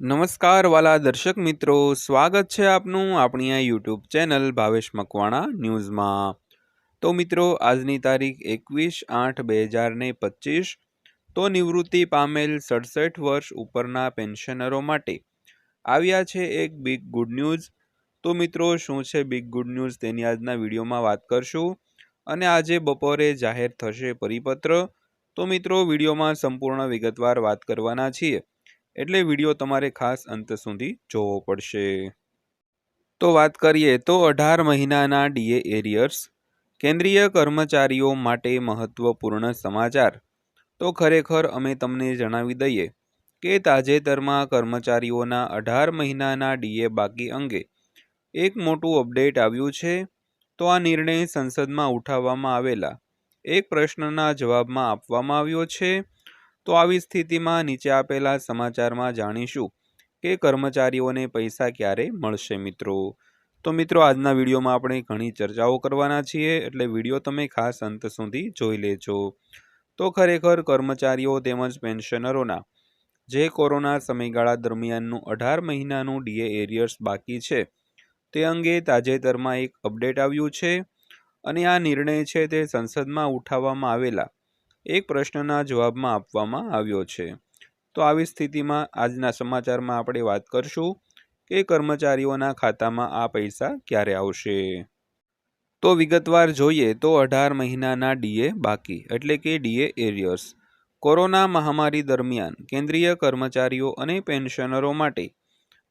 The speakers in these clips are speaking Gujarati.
નમસ્કાર વાલા દર્શક મિત્રો, સ્વાગત છે આપનું આપણી આ યુટ્યુબ ચેનલ ભાવેશ મકવાણા ન્યૂઝમાં. તો મિત્રો, આજની તારીખ એકવીસ આઠ બે હજાર ને પચીસ, તો નિવૃત્તિ પામેલ સડસઠ વર્ષ ઉપરના પેન્શનરો માટે આવ્યા છે એક બિગ ગુડ ન્યૂઝ તો મિત્રો, શું છે બિગ ગુડ ન્યૂઝ તેની આજના વિડીયોમાં વાત કરશું. અને આજે બપોરે જાહેર થશે પરિપત્ર. તો મિત્રો, વિડીયોમાં સંપૂર્ણ વિગતવાર વાત કરવાના છીએ. એટલે વીડિયો તમારે ખાસ અંત સુધી જોવો પડશે. તો વાત કરીએ તો અઢાર મહિનાના ડીએ એરિયર્સ, કેન્દ્રીય કર્મચારીઓ માટે મહત્વપૂર્ણ સમાચાર. તો ખરેખર અમે તમને જણાવી દઈએ કે તાજેતરમાં કર્મચારીઓના અઢાર મહિનાના ડીએ બાકી અંગે એક મોટું અપડેટ આવ્યું છે. તો આ નિર્ણય સંસદમાં ઉઠાવવામાં આવેલા. એક પ્રશ્નના જવાબમાં આપવામાં આવ્યો છે તો આવી સ્થિતિમાં નીચે આપેલા સમાચારમાં જાણીશું કે કર્મચારીઓને પૈસા ક્યારે મળશે મિત્રો. તો મિત્રો, આજના વિડીયોમાં આપણે ઘણી ચર્ચાઓ કરવાના છીએ, એટલે વીડિયો તમે ખાસ અંત સુધી જોઈ લેજો. તો ખરેખર કર્મચારીઓ તેમજ પેન્શનરોના જે કોરોના સમયગાળા દરમિયાનનું અઢાર મહિનાનું ડીએ એરિયર્સ બાકી છે, તે અંગે તાજેતરમાં એક અપડેટ આવ્યું છે અને આ નિર્ણય છે તે સંસદમાં ઉઠાવવામાં આવેલા એક પ્રશ્નના જવાબમાં આપવામાં આવ્યો છે. તો આવી સ્થિતિમાં આજના સમાચારમાં આપણે વાત કરશું કે કર્મચારીઓના ખાતામાં આ પૈસા ક્યારે આવશે? તો વિગતવાર જોઈએ તો અઢાર મહિનાના ડીએ બાકી, એટલે કે ડીએ એરિયર્સ. કોરોના મહામારી દરમિયાન કેન્દ્રીય કર્મચારીઓ અને પેન્શનરો માટે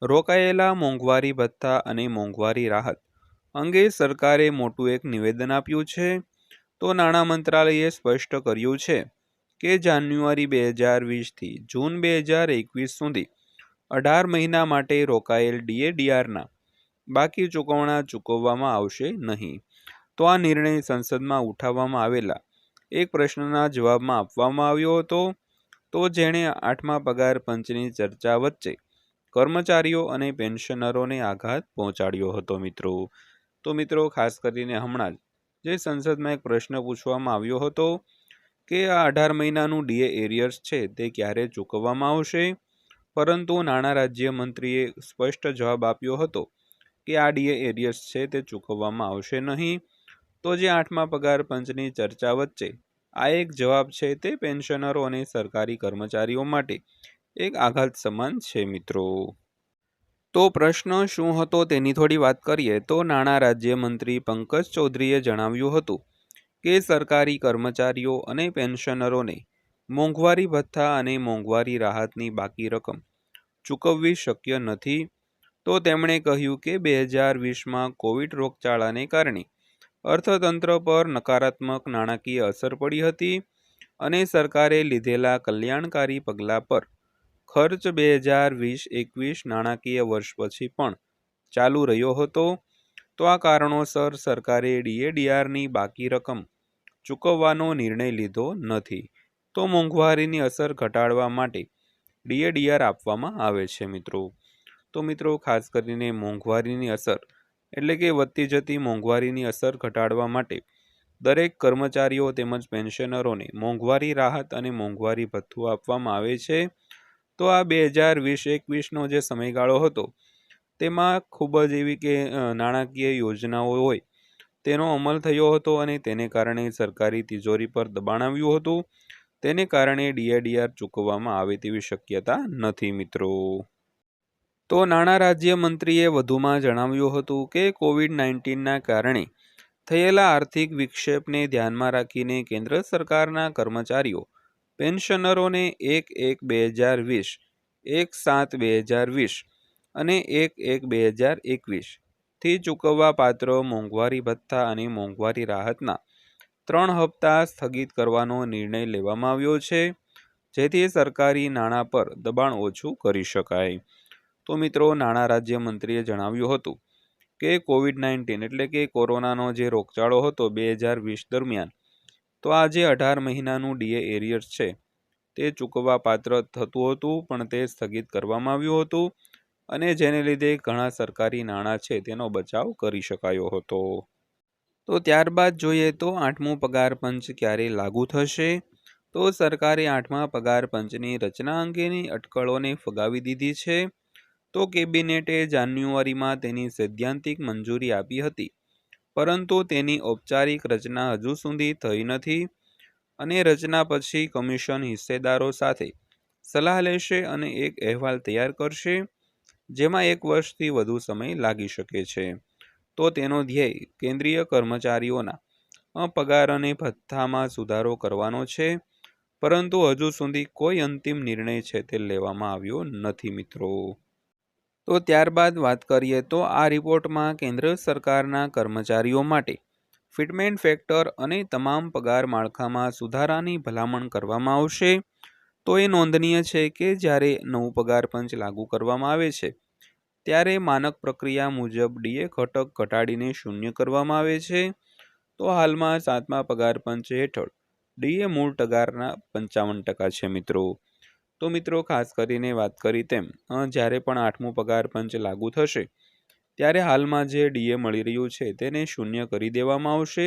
રોકાયેલા મોંઘવારી ભથ્થા અને મોંઘવારી રાહત અંગે સરકારે મોટું એક નિવેદન આપ્યું છે. તો નાણાં મંત્રાલયે સ્પષ્ટ કર્યું છે કે જાન્યુઆરી બે હજાર વીસથી જૂન બે હજાર એકવીસ સુધી અઢાર મહિના માટે રોકાયેલ ડીએડીઆરના બાકી ચૂકવણા ચૂકવવામાં આવશે નહીં. તો આ નિર્ણય સંસદમાં ઉઠાવવામાં આવેલા એક પ્રશ્નના જવાબમાં આપવામાં આવ્યો હતો. તો જેણે આઠમા પગાર પંચની ચર્ચા વચ્ચે કર્મચારીઓ અને પેન્શનરોને આઘાત પહોંચાડ્યો હતો મિત્રો. તો મિત્રો, ખાસ કરીને હમણાં જ જે સંસદમાં એક પ્રશ્ન પૂછવામાં આવ્યો હતો કે આ અઢાર મહિનાનું ડીએ એરિયર્સ છે, તે ક્યારે ચૂકવવામાં આવશે? પરંતુ નાણાં રાજ્યમંત્રીએ સ્પષ્ટ જવાબ આપ્યો હતો કે આ ડીએ એરિયર્સ છે, તે ચૂકવવામાં આવશે નહીં. તો જે આઠમા પગાર પંચની ચર્ચા વચ્ચે આ એક જવાબ છે તે પેન્શનરો અને સરકારી કર્મચારીઓ માટે એક આઘાત સમાન છે, મિત્રો. તો પ્રશ્ન શું હતો તેની થોડી વાત કરીએ. તો નાણાં રાજ્યમંત્રી પંકજ ચૌધરીએ જણાવ્યું હતું કે સરકારી કર્મચારીઓ અને પેન્શનરોને મોંઘવારી ભથ્થા અને મોંઘવારી રાહતની બાકી રકમ ચૂકવવી શક્ય નથી. તો તેમણે કહ્યું કે બે હજાર વીસમાં કોવિડ રોગચાળાને કારણે અર્થતંત્ર પર નકારાત્મક નાણાકીય અસર પડી હતી અને સરકારે લીધેલા કલ્યાણકારી પગલાં પર ખર્ચ બે હજાર વીસ એકવીસ નાણાકીય વર્ષ પછી પણ ચાલુ રહ્યો હતો. તો આ કારણોસર સરકારે ડીએડીઆરની બાકી રકમ ચૂકવવાનો નિર્ણય લીધો નથી. તો મોંઘવારીની અસર ઘટાડવા માટે ડીએડીઆર આપવામાં આવે છે મિત્રો. તો મિત્રો, ખાસ કરીને મોંઘવારીની અસર એટલે કે વધતી જતી મોંઘવારીની અસર ઘટાડવા માટે દરેક કર્મચારીઓ તેમજ પેન્શનરોને મોંઘવારી રાહત અને મોંઘવારી ભથ્થું આપવામાં આવે છે. તો આ બે હજાર વીસ એકવીસનો જે સમયગાળો હતો, તેમાં ખૂબ જ એવી કે નાણાકીય યોજનાઓ હોય, તેનો અમલ થયો હતો અને તેને કારણે સરકારી તિજોરી પર દબાણ આવ્યું હતું. તેને કારણે ડીઆઈડીઆર ચૂકવવામાં આવે તેવી શક્યતા નથી મિત્રો. તો નાણાં રાજ્યમંત્રીએ વધુમાં જણાવ્યું હતું કે, કોવિડ નાઇન્ટીનના કારણે થયેલા આર્થિક વિક્ષેપને ધ્યાનમાં રાખીને કેન્દ્ર સરકારના કર્મચારીઓ પેન્શનરોને એક એક બે હજાર વીસ, એક સાત બે હજાર વીસ અને એક એક બે હજાર એકવીસથી ચૂકવવા પાત્ર મોંઘવારી ભથ્થા અને મોંઘવારી રાહતના ત્રણ હપ્તા સ્થગિત કરવાનો નિર્ણય લેવામાં આવ્યો છે, જેથી સરકારી નાણાં પર દબાણ ઓછું કરી શકાય. તો મિત્રો, નાણાં રાજ્યમંત્રીએ જણાવ્યું હતું કે કોવિડ નાઇન્ટીન એટલે કે કોરોનાનો જે રોગચાળો હતો બે હજાર વીસ દરમિયાન તો આ જે અઢાર મહિનાનું ડીએ એરિયર્સ છે, તે ચૂકવવા પાત્ર થતું હતું, પણ તે સ્થગિત કરવામાં આવ્યું હતું અને જેને લીધે ઘણા સરકારી નાણાં છે તેનો બચાવ કરી શકાયો હતો. તો ત્યારબાદ જોઈએ તો આઠમું પગાર પંચ ક્યારે લાગુ થશે? તો સરકારે આઠમા પગાર પંચની રચના અંગેની અટકળોને ફગાવી દીધી છે. તો કેબિનેટે જાન્યુઆરીમાં તેની સૈદ્ધાંતિક મંજૂરી આપી હતી. પરંતુ તેની ઔપચારિક રચના હજુ સુધી થઈ નથી અને રચના પછી કમિશન હિસ્સેદારો સાથે સલાહ લેશે અને એક અહેવાલ તૈયાર કરશે, જેમાં એક વર્ષથી વધુ સમય લાગી શકે છે. તો તેનો ધ્યેય કેન્દ્રીય કર્મચારીઓના પગાર અને ભથ્થામાં સુધારો કરવાનો છે, પરંતુ હજુ સુધી કોઈ અંતિમ નિર્ણય છે તે લેવામાં આવ્યો નથી, મિત્રો. તો ત્યારબાદ વાત કરીએ તો આ રિપોર્ટમાં કેન્દ્ર સરકારના કર્મચારીઓ માટે ફિટમેન્ટ ફેક્ટર અને તમામ પગાર માળખામાં સુધારાની ભલામણ કરવામાં આવશે. તો એ નોંધનીય છે કે જ્યારે નવું પગાર પંચ લાગુ કરવામાં આવે છે, ત્યારે માનક પ્રક્રિયા મુજબ ડીએ ઘટક ઘટાડીને શૂન્ય કરવામાં આવે છે. તો હાલમાં સાતમા પગાર પંચ હેઠળ ડીએ મૂળ પગારના પંચાવન ટકા છે મિત્રો. તો મિત્રો ખાસ કરીને વાત કરી તેમ જ્યારે પણ આઠમું પગાર પંચ લાગુ થશે, ત્યારે હાલમાં જે ડીએ મળી રહ્યું છે તેને શૂન્ય કરી દેવામાં આવશે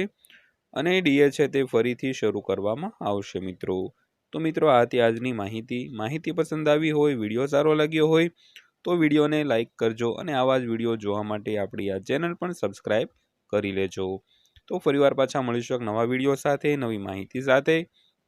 અને ડીએ છે તે ફરીથી શરૂ કરવામાં આવશે મિત્રો. તો મિત્રો, આ હતી આજની માહિતી. માહિતી પસંદ આવી હોય, વીડિયો સારો લાગ્યો હોય, તો વિડીયોને લાઇક કરજો અને આવા જ વીડિયો જોવા માટે આપણી આ ચેનલ પણ સબસ્ક્રાઈબ કરી લેજો. તો ફરીવાર પાછા મળીશું એક નવા વીડિયો સાથે, નવી માહિતી સાથે.